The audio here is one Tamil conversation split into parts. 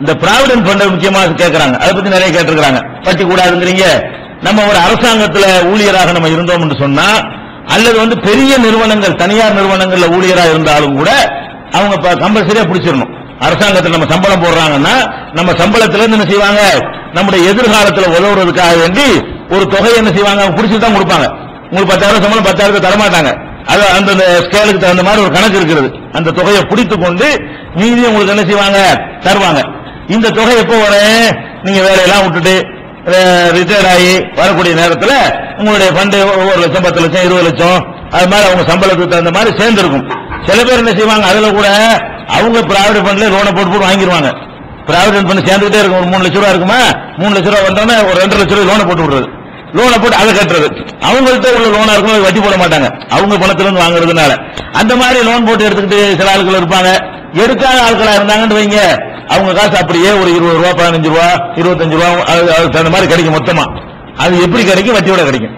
இந்த பிராவிடன் ஃபண்ட் முக்கியமா கேட்கறாங்க அதை பத்தி நிறைய கேட்டிருக்கிறாங்க. வட்டி கூடாதுங்கிறீங்க நம்ம ஒரு அரசாங்கத்துல ஊழியராக நம்ம இருந்தோம் என்று சொன்னா அல்லது வந்து பெரிய நிறுவனங்கள் தனியார் நிறுவனங்கள்ல ஊழியரா இருந்தாலும் கூட அவங்க கம்பல்சரியா பிடிச்சிடணும். அரசாங்கத்தில் நம்ம சம்பளம் போடுறாங்கன்னா நம்ம சம்பளத்துல இருந்து என்ன செய்வாங்க? நம்முடைய எதிர்காலத்தில் உதவுறதுக்காக வேண்டி ஒரு தொகை என்ன செய்வாங்க? அவங்க பிடிச்சிட்டு தான் கொடுப்பாங்க. உங்களுக்கு பத்தாயிரம் சம்பளம் பத்தாயிரத்தை தரமாட்டாங்க. அது அந்த ஸ்கேலுக்கு தகுந்த மாதிரி ஒரு கணக்கு இருக்கிறது. அந்த தொகையை பிடித்து கொண்டு மீதி உங்களுக்கு என்ன செய்வாங்க? தருவாங்க. இந்த தொகை எப்போ வரும்? நீங்க வேலையெல்லாம் விட்டுட்டு ரிட்டையர்ட் ஆகி வரக்கூடிய நேரத்தில் உங்களுடைய ஃபண்டு ஒரு லட்சம் பத்து லட்சம் இருபது லட்சம் அது மாதிரி அவங்க சம்பளத்துக்கு தகுந்த மாதிரி சேர்ந்துருக்கும். சில பேர் என்ன செய்வாங்க அதுல கூட அவங்க பிராவிடன்ட் ஃபண்ட்ல லோனை போட்டு போட்டு வாங்கிடுவாங்க பிராவிடன்ட் ஃபண்ட் சேர்ந்துகிட்டே இருக்கும். ஒரு மூணு லட்ச ரூபா இருக்குமா? மூணு லட்ச ரூபா வந்தோடனே ஒரு ரெண்டு லட்ச ரூபாய் லோனை போட்டு விடுறது. லோனை போட்டு அதை கட்டுறது. அவங்கள்ட்ட உள்ள லோனா இருக்கும் வட்டி போட மாட்டாங்க. அவங்க பணத்துல இருந்து வாங்குறதுனால. அந்த மாதிரி லோன் போட்டு எடுத்துக்கிட்டு சில ஆளுகள் இருப்பாங்க. எடுக்காத ஆட்களா இருந்தாங்கன்னு வைங்க. அவங்க காசு அப்படியே ஒரு இருபது ரூபா பதினஞ்சு ரூபா இருபத்தஞ்சு ரூபா அதுக்கு தகுந்த மாதிரி கிடைக்கும் மொத்தமா. அது எப்படி கிடைக்கும்? வட்டியோட கிடைக்கும்.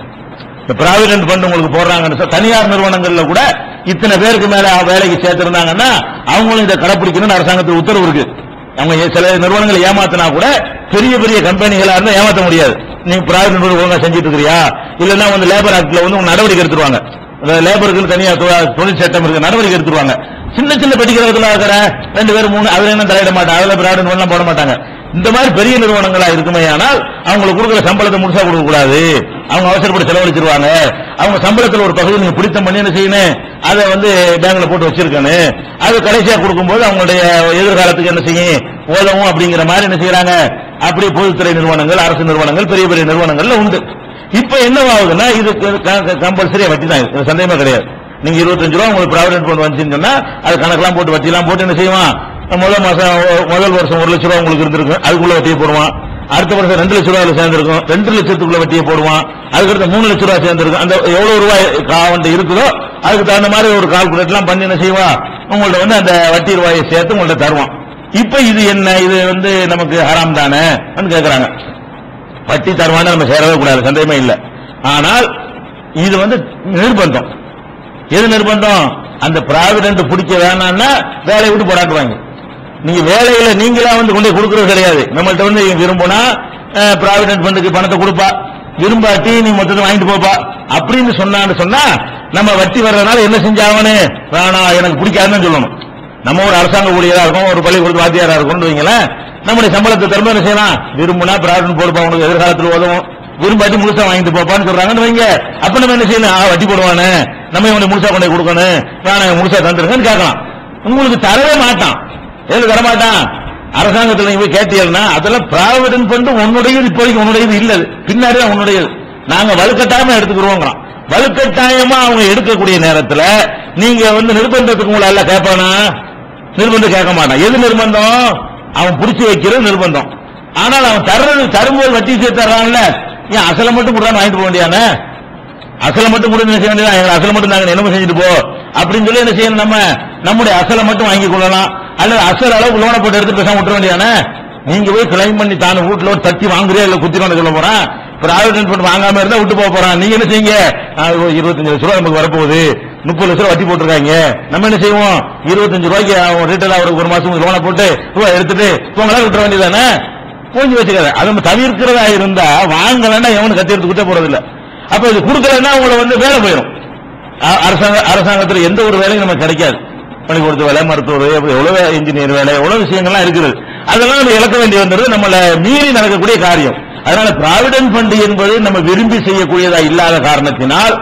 இந்த பிராவிடன்ட் ஃபண்ட் உங்களுக்கு போடுறாங்கன்னு சொன்னா, தனியார் நிறுவனங்கள்ல கூட இத்தனை பேருக்கு மேல வேலைக்கு சேர்த்திருந்தாங்கன்னா அவங்களும் இதை கடைப்பிடிக்கணும்னு அரசாங்கத்துக்கு உத்தரவு இருக்கு. அவங்க சில நிறுவனங்களை ஏமாத்தினா கூட பெரிய பெரிய கம்பெனிகளா இருந்தா ஏமாத்த முடியாது. நீங்க பிராவிடன்ட் ஃபண்ட் ஒழுங்கா செஞ்சுட்டு இருக்கிறியா இல்லன்னா வந்து லேபர் ஆக்ட்ல வந்து நடவடிக்கை எடுத்துருவாங்க. லேபருக்கு தனியா தொழில் சட்டம் இருக்கு நடவடிக்கை எடுத்துருவாங்க. சின்ன சின்ன பெட்டிக்கிறதுல இருக்கிற ரெண்டு பேரும் மூணு அதுல என்ன தலையிட மாட்டாங்க அதுல பிராடு ஃபண்ட் போட மாட்டாங்க. இந்த மாதிரி பெரிய நிறுவனங்களா இருக்குமே ஆனால் அவங்களுக்கு கொடுக்குற சம்பளத்தை முழுசா கொடுக்க கூடாது. அவங்க அவசரப்பட்டு செலவழிச்சிருவாங்க. அவங்க சம்பளத்தில் ஒரு பகுதி நீங்க பிடித்தம் பண்ணி என்ன செய்யணும்? அதை வந்து பேங்க்ல போட்டு வச்சிருக்கணும். அது கடைசியா கொடுக்கும்போது அவங்களுடைய எதிர்காலத்துக்கு என்ன செய்யும்? உதவும் அப்படிங்கிற மாதிரி என்ன செய்யறாங்க? அப்படி பொதுத்துறை நிறுவனங்கள் அரசு நிறுவனங்கள் பெரிய பெரிய நிறுவனங்கள்ல உண்டு. இப்ப என்னவாகுதுன்னா இது கம்பல்சரியா வட்டி தான் சந்தேகமா கிடையாது. நீங்க இருபத்தஞ்சு ரூபா உங்களுக்கு ப்ராவிடன்ட் ஃபண்ட் வந்துச்சுன்னு சொன்னா அது கணக்கெல்லாம் போட்டு வட்டிலாம் போட்டு என்ன செய்வான்? முதல் மாசம் முதல் வருஷம் ஒரு லட்ச ரூபா உங்களுக்கு இருந்திருக்கும் அதுக்குள்ள வட்டியை போடுவான். அடுத்த வருஷம் ரெண்டு லட்ச ரூபாயில சேர்ந்திருக்கும் ரெண்டு லட்சத்துக்குள்ள வட்டியை போடுவான். அதுக்கடுத்து மூணு லட்ச ரூபாய் சேர்ந்திருக்கும். அந்த எவ்வளவு ரூபாய் காவண்ட் இருக்குதோ அதுக்கு தகுந்த மாதிரி ஒரு கால்குலேட்லாம் பண்ணி என்ன செய்வான் உங்கள்ட்ட வந்து அந்த வட்டி ரூபாயை சேர்த்து உங்கள்ட்ட தருவான். இப்ப இது என்ன? இது வந்து நமக்கு ஹராம் தானே? கேக்குறாங்க. வட்டி தருவான்னு நம்ம சேரவே கூடாது சந்தேகமே இல்லை. ஆனால் இது வந்து நிர்பந்தம். எது நிர்பந்தம்? அந்த பிராவிடன்ட் பிடிக்க வேணாம்னா வேலையை விட்டு போராட்டுவாங்க நீங்க வேலையில நீங்களா வந்து கொண்டு கொடுக்கறது கிடையாது. நம்மள்ட்ட வந்து இவன் விரும்புனா பிராவிடன்ட் ஃபண்டுக்கு பணத்தை கொடுப்பா. விரும்பாட்டி நீ மொத்தத்தை வாங்கிட்டு போப்பா. அப்படின்னு சொன்னான்னு சொன்னா நம்ம வட்டி வர்றதுனால என்ன செஞ்சாவனு வேணாம் எனக்கு பிடிக்காதுன்னு சொல்லணும். நம்ம ஒரு அரசாங்க ஊழியரா இருக்கோம் ஒரு பள்ளிக்கூடத்து வாத்தியாரா இருக்கோம்னு வைங்களேன் நம்முடைய சம்பளத்தை திரும்ப என்ன செய்யலாம்? விரும்புனா பிராவிடன்ட் போடுப்பா உனக்கு எதிர்காலத்தில் உதவும். விரும்பாட்டி முழுசா வாங்கிட்டு போப்பான்னு சொல்றாங்கன்னு வைங்க. அப்ப நம்ம என்ன செய்யணும்? ஆ, வட்டி போடுவானு. நம்ம முழுசா கொண்டு கொடுக்கணும். வேணாம் முழுசா தந்துருங்கன்னு கேட்கலாம். உங்களுக்கு தரவே மாட்டான். எதுக்கு தர மாட்டான்? அரசாங்கத்தில் நீங்க போய் கேட்டீங்கன்னா அதெல்லாம் பிராவிடன் ஃபண்ட் உன்னுடையது இப்போதைக்கு உன்னுடையது இல்ல பின்னாடி தான் உன்னுடையது. நாங்க வலுக்கட்டாயமா எடுத்துக்கிறோங்கிறோம் வலுக்கட்டாயமா அவங்க எடுக்கக்கூடிய நேரத்தில் நீங்க வந்து நிர்பந்தத்துக்கு உங்களை எல்லாம் கேட்பானா? நிர்பந்தம் கேட்க மாட்டான். எது நிர்பந்தம்? அவன் பிடிச்சி வைக்கிறது நிர்பந்தம். ஆனால் அவன் தர்றது தரும்போது வட்டி சேர்த்து தர்றான்ல ஏன் அசலை மட்டும் கூட வாங்கிட்டு போக வேண்டியானே அசலை மட்டும் கொடுத்து என்ன செய்ய வேண்டியதா எங்க அசலை மட்டும் நாங்க என்ன செஞ்சுட்டு போ? அப்படின்னு சொல்லி என்ன செய்யணும்? நம்ம நம்முடைய அசலை மட்டும் வாங்கி கொள்ளலாம். அல்லது அசல் அளவுக்கு லோனை போட்டு எடுத்து பேசாம விட்டுற வேண்டியதானே? நீங்க போய் கிளைம் பண்ணி தானே வீட்டுல ஒரு தட்டி வாங்குறியா? இல்ல குத்தி கொண்டு சொல்ல போறான்? பிரைவேட் ஃபண்ட் வாங்காம இருந்தா விட்டு போக போறான். நீங்க என்ன செய்யுங்க? இருபத்தஞ்சு லட்ச ரூபா நமக்கு வரப்போகுது. முப்பது லட்ச ரூபா வட்டி போட்டிருக்காங்க. நம்ம என்ன செய்வோம்? இருபத்தஞ்சு ரூபாய்க்கு ரீட்டைல் அவருக்கு ஒரு மாசம் லோனை போட்டு ரூபாய் எடுத்துட்டு உங்களால விட்டுற வேண்டியதானே? புரிஞ்சு வச்சுக்காது. அது நம்ம தவிர்க்கிறதா இருந்தா வாங்கலன்னா எவனு கத்தி எடுத்து குட்ட போறது அப்ப இது கொடுக்கலன்னா உங்களை வந்து வேலை போயிடும் அரசாங்க அரசாங்கத்தில் எந்த ஒரு வேலையும் நமக்கு கிடைக்காது. பள்ளிக்கூடத்து வேலை மருத்துவர் எவ்வளவு இன்ஜினியர் வேலை எவ்வளவு விஷயங்கள்லாம் இருக்குது. அதெல்லாம் நம்ம இழக்க வேண்டி வந்துடுது நம்மள மீறி நடக்கக்கூடிய காரியம். அதனால பிராவிடன்ட் ஃபண்ட் என்பது நம்ம விரும்பி செய்யக்கூடியதா இல்லாத காரணத்தினால்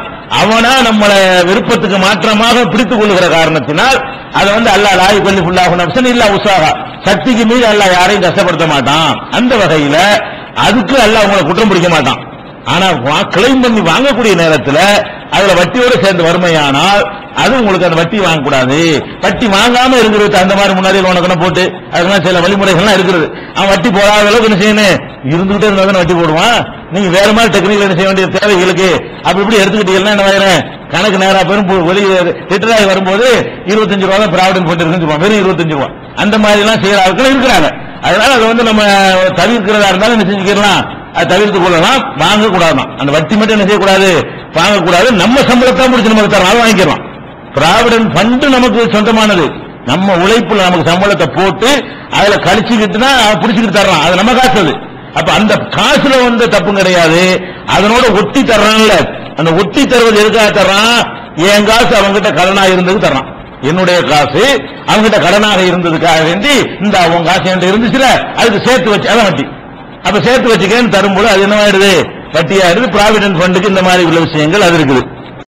அவனா நம்மள விருப்பத்துக்கு மாற்றமாக பிடித்துக் கொள்ளுகிற காரணத்தினால் அதை வந்து அல்லாஹ் லாய் கொல்லி ஃபுல்லாக நப்சன் இல்லா உற்சாகா சக்திக்கு மீறி அல்ல யாரையும் கஷ்டப்படுத்த மாட்டான். அந்த வகையில அதுக்கு அல்ல அவங்களை குற்றம் பிடிக்க மாட்டான். ஆனா கிளைம் பண்ணி வாங்கக்கூடிய நேரத்தில் அதுல வட்டியோட சேர்ந்து வறுமையானால் அது உங்களுக்கு அந்த வட்டி வாங்கக்கூடாது. வட்டி வாங்காம இருக்கிறது அந்த மாதிரி முன்னாடி உனக்கு போட்டு அதுக்கெல்லாம் சில வழிமுறைகள்லாம் இருக்கிறது அவன் வட்டி போடாத அளவுக்கு என்ன செய்யணும்? இருந்துகிட்டே இருந்தா தானே வட்டி போடுவான். நீங்க வேற மாதிரி டெக்னிக்கல் என்ன செய்ய வேண்டிய தேவைகளுக்கு அப்படி இப்படி எடுத்துக்கிட்டீங்கன்னா என்ன ஆயிரும் கணக்கு நேரா பெரும் வெளியே ரிட்டர் ஆகி வரும்போது இருபத்தஞ்சு ரூபா தான் பிராவிடன் போட்டு இருக்குன்னு வெறும் இருபத்தஞ்சு ரூபா. அந்த மாதிரி எல்லாம் செய்யற ஆட்கள் இருக்கிறாங்க. அதனால அதை வந்து நம்ம தவிர்க்கிறதா இருந்தாலும் என்ன செஞ்சுக்கலாம்? அதை தவிர்த்து கொள்ளலாம். வாங்க அந்த வட்டி மட்டும் என்ன செய்யக்கூடாது? வாங்கக்கூடாது. நம்ம சம்பளத்தை முடிச்சு நமக்கு தரலாம் அதை வாங்கிக்கலாம் பிராவிடன்ட் ஃபண்ட் நமக்கு சொந்தமானது. நம்ம உழைப்புல நமக்கு சம்பளத்தை போட்டு அதுல கழிச்சுக்கிட்டுனா பிடிச்சிக்கிட்டு தர்றான் அது நம்ம காசு அது. அப்ப அந்த காசுல வந்து தப்பும் கிடையாது. அதனோட ஒட்டி தர்றான்ல. அந்த ஒட்டி தருவது எதுக்காக தர்றான்? என் காசு அவன்கிட்ட கடனாக இருந்தது தர்றான். என்னுடைய காசு அவங்ககிட்ட கடனாக இருந்ததுக்காக வேண்டி இந்த அவங்க காசு என்கிட்ட இருந்துச்சுல அதுக்கு சேர்த்து வச்சு அதான் வட்டி. அப்ப சேர்த்து வச்சுக்கேன்னு தரும்போது அது என்ன ஆயிடுது வட்டியாயிடுது ப்ராவிடன்ட் ஃபண்டுக்கு இந்த மாதிரி உள்ள விஷயங்கள் அது இருக்குது.